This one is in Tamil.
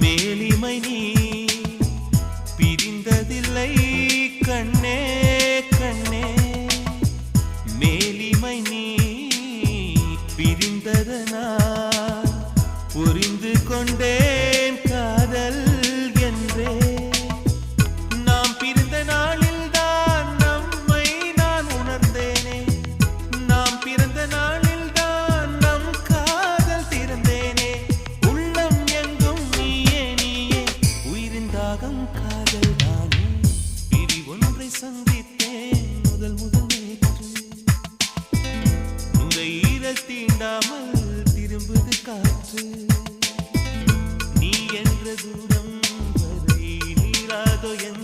மேன்மை நான் பிரிந்ததில்லை கண்ணே கண்ணே. மேலிமை நீ பிரிந்ததனால் புரிந்து கொண்டே தியாகம் காதல் தானே. பிரி ஒன்றை சந்தித்தேன் முதல் முதல் நுரையீரல் தீண்டாமல் திரும்புது காற்று. நீ என்ற தூரம் வரை நீராதோ என்